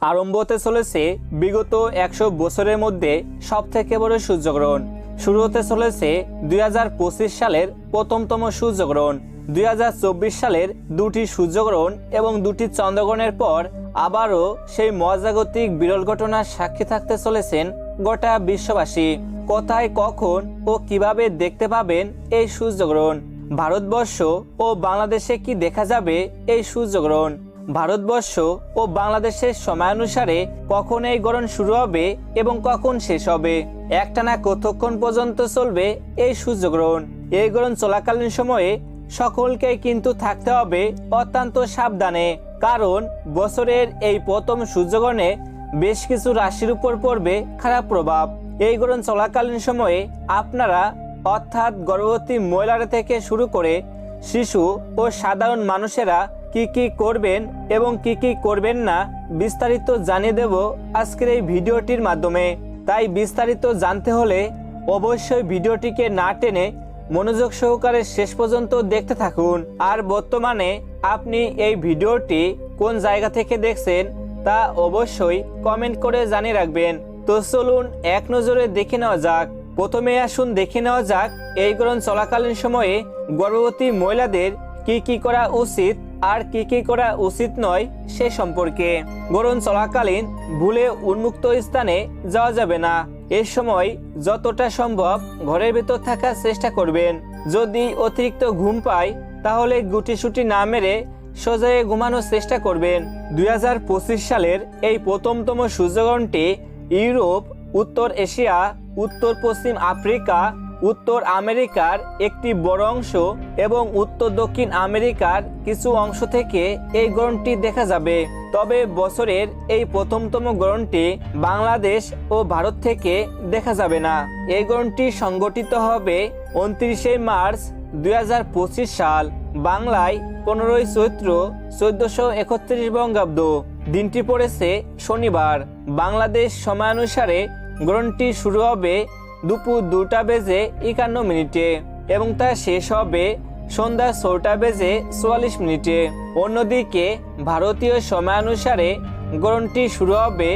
আরম্ভ হতে চলেছে বিগত একশো বছরের মধ্যে সব থেকে বড় সূর্যগ্রহণ। শুরু হতে চলেছে দুই হাজার পঁচিশ সালের প্রথমতম সূর্যগ্রহণ। দুই হাজার চব্বিশ সালের দুটি সূর্যগ্রহণ এবং দুটি চন্দ্রগ্রহণের পর আবারও সেই মহাজাগতিক বিরল ঘটনার সাক্ষী থাকতে চলেছেন গোটা বিশ্ববাসী। কোথায়, কখন ও কীভাবে দেখতে পাবেন এই সূর্যগ্রহণ? ভারতবর্ষ ও বাংলাদেশে কি দেখা যাবে এই সূর্যগ্রহণ? ভারতবর্ষ ও বাংলাদেশের সময়ানুসারে কখন এই গ্রহণ শুরু হবে এবং কখন শেষ হবে? একটানা কতক্ষণ পর্যন্ত চলবে এই সূর্যগ্রহণ এই গ্রহণ চলাকালীন সময়ে সকলকে কিন্তু থাকতে হবে অত্যন্ত সাবধানে, কারণ বছরের এই প্রথম সূর্যগ্রহণে বেশ কিছু রাশির উপর পড়বে খারাপ প্রভাব। এই গ্রহণ চলাকালীন সময়ে আপনারা অর্থাৎ গর্ভবতী মহিলারা থেকে শুরু করে শিশু ও সাধারণ মানুষেরা কি কি করবেন এবং কি কি করবেন না, বিস্তারিত জানিয়ে দেব আজকের এই ভিডিওটির মাধ্যমে। তাই বিস্তারিত জানতে হলে অবশ্যই ভিডিওটিকে না টেনে মনোযোগ সহকারে শেষ পর্যন্ত দেখতে থাকুন। আর বর্তমানে আপনি এই ভিডিওটি কোন জায়গা থেকে দেখছেন তা অবশ্যই কমেন্ট করে জানিয়ে রাখবেন। তো চলুন এক নজরে দেখে নেওয়া যাক। প্রথমে আসুন দেখে নেওয়া যাক এই গ্রহণ চলাকালীন সময়ে গর্ভবতী মহিলাদের কি কি করা উচিত আর কি কি করা উচিত নয় সে সম্পর্কে। গ্রহণ চলাকালীন ভুলে উন্মুক্ত স্থানে যাওয়া যাবে না। এ সময় যতটা সম্ভব ঘরের ভেতর থাকার চেষ্টা করবেন। যদি অতিরিক্ত ঘুম পায়, তাহলে গুটিসুটি না মেরে সোজায় ঘুমানোর চেষ্টা করবেন। দুই হাজার পঁচিশ সালের এই প্রথমতম সূর্যগ্রহণটি ইউরোপ, উত্তর এশিয়া, উত্তর পশ্চিম আফ্রিকা উত্তর আমেরিকার একটি বড় অংশ এবং উত্তর দক্ষিণ আমেরিকার কিছু অংশ থেকে এই গ্রহণটি দেখা যাবে। তবে বছরের এই প্রথমতম গ্রহণটি বাংলাদেশ ও ভারত থেকে দেখা যাবে না। এই গ্রহণটি সংগঠিত হবে উনত্রিশে মার্চ দুই হাজার পঁচিশ সাল, বাংলায় পনেরোই চৈত্র চোদ্দশো একত্রিশ বঙ্গাব্দ। দিনটি পড়েছে শনিবার। বাংলাদেশ সময়ানুসারে গ্রহণটি শুরু হবে দুপুর দুটা বেজে একান্ন মিনিটে এবং তা শেষ হবে সন্ধ্যা ছটা বেজে চুয়াল্লিশ মিনিটে। অন্যদিকে ভারতীয় সময়ানুসারে গ্রহণটি শুরু হবে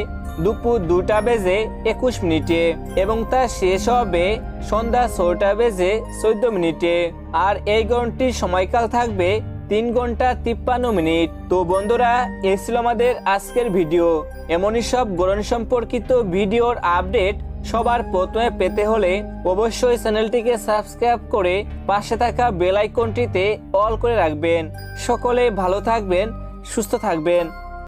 দুপুর দুটা বেজে একুশ মিনিটে এবং তা শেষ হবে সন্ধ্যা ছটা বেজে চোদ্দ মিনিটে। আর এই গ্রহণটির সময়কাল থাকবে তিন ঘণ্টা তিপ্পান্ন মিনিট। তো বন্ধুরা, এই ছিল আমাদের আজকের ভিডিও। এমনই সব গ্রহণ সম্পর্কিত ভিডিওর আপডেট সবার প্রথমে পেতে হলে অবশ্যই চ্যানেলটিকে সাবস্ক্রাইব করে পাশে থাকা বেল আইকনটিতে অল করে রাখবেন। সকলে ভালো থাকবেন, সুস্থ থাকবেন।